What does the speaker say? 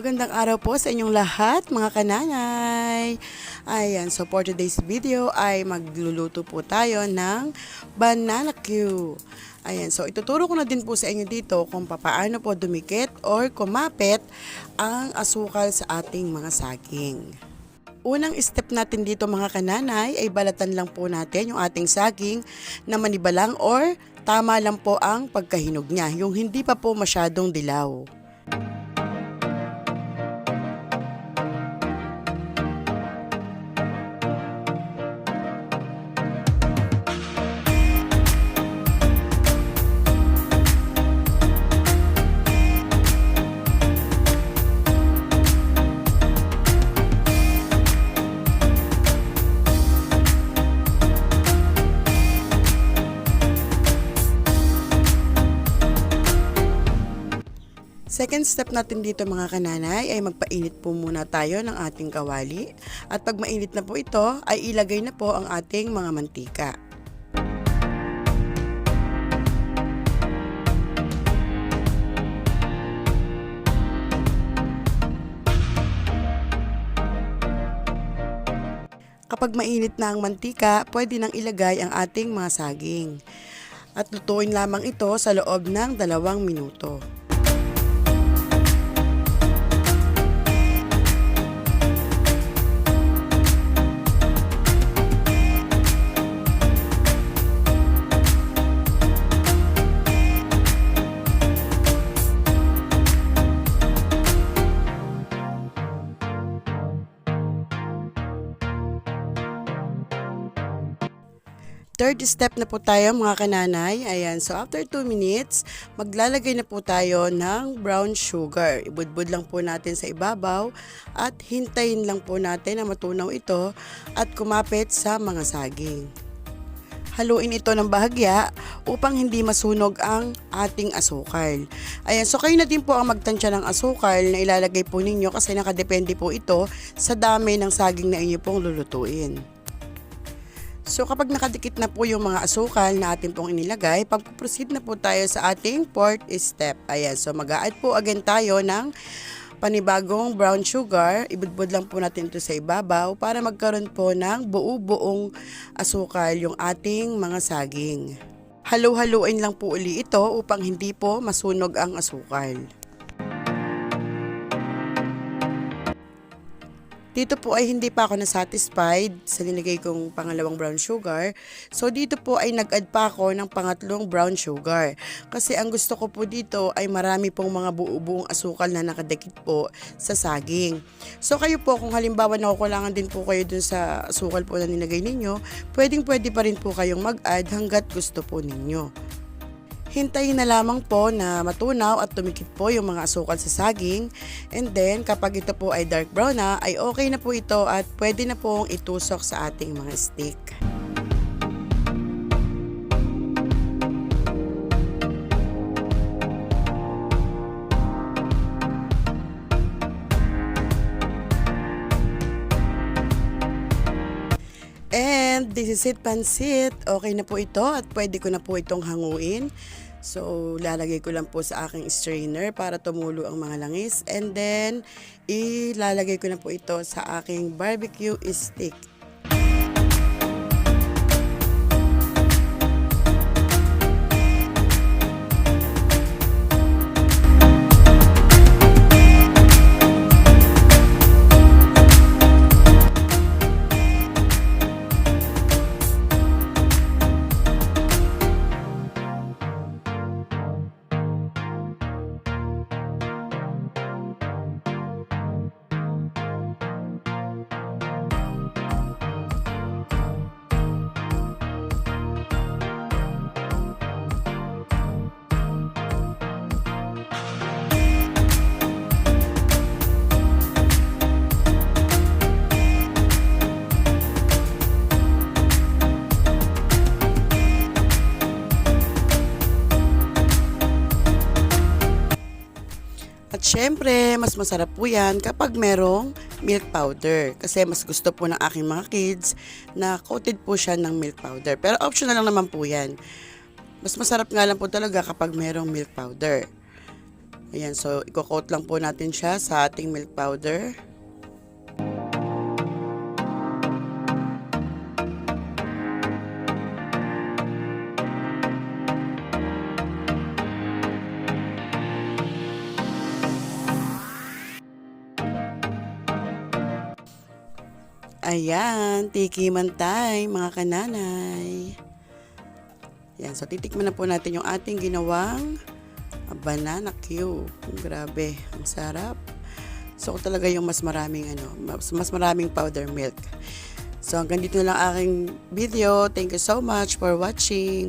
Magandang araw po sa inyong lahat mga kananay. Ayan, so for today's video ay magluluto po tayo ng banana Q. Ayan, so ituturo ko na din po sa inyo dito kung papaano po dumikit or kumapit ang asukal sa ating mga saging. Unang step natin dito mga kananay ay balatan lang po natin yung ating saging na manibalang or tama lang po ang pagkahinog niya, yung hindi pa po masyadong dilaw. Second step natin dito mga kananay ay magpainit po muna tayo ng ating kawali. At pag mainit na po ito, ay ilagay na po ang ating mga mantika. Kapag mainit na ang mantika, pwede nang ilagay ang ating mga saging. At lutuin lamang ito sa loob ng dalawang minuto. Third step na po tayo mga kananay. Ayan, so after 2 minutes, maglalagay na po tayo ng brown sugar. Ibudbud lang po natin sa ibabaw at hintayin lang po natin na matunaw ito at kumapit sa mga saging. Haluin ito ng bahagya upang hindi masunog ang ating asukal. Ayan, so kayo na din po ang magtansya ng asukal na ilalagay po ninyo kasi nakadepende po ito sa dami ng saging na inyo pong lulutuin. So kapag nakadikit na po yung mga asukal na atin pong inilagay, pag-proceed na po tayo sa ating fourth step. Ayan, so mag-a-add po again tayo ng panibagong brown sugar. Ibudbud lang po natin ito sa ibabaw para magkaroon po ng buo-buong asukal yung ating mga saging. Halu-haluin lang po uli ito upang hindi po masunog ang asukal. Dito po ay hindi pa ako nasatisfied sa nilagay kong pangalawang brown sugar. So dito po ay nag-add pa ako ng pangatlong brown sugar. Kasi ang gusto ko po dito ay marami pong mga buo-buong asukal na nakadikit po sa saging. So kayo po kung halimbawa nakukulangan din po kayo dun sa asukal po na nilagay ninyo, pwedeng pwede pa rin po kayong mag-add hanggat gusto po ninyo. Hintayin na lamang po na matunaw at tumikit po yung mga asukal sa saging. And then, kapag ito po ay dark brown na, ay okay na po ito at pwede na pong itusok sa ating mga stick. And this is it, pansit. Okay na po ito at pwede ko na po itong hanguin. So, lalagay ko lang po sa aking strainer para tumulo ang mga langis. And then, ilalagay ko na po ito sa aking barbecue stick. At syempre, mas masarap po yan kapag merong milk powder. Kasi mas gusto po ng aking mga kids na coated po siya ng milk powder. Pero optional lang naman po yan. Mas masarap nga lang po talaga kapag merong milk powder. Ayan, so i-coat lang po natin siya sa ating milk powder. Ayan, tikiman time mga kananay. Yan, so titikman na po natin yung ating ginawang banana cube. Grabe, ang sarap. So talaga yung mas maraming ano, mas, mas maraming powder milk. So hanggang dito na lang aking video. Thank you so much for watching. Bye.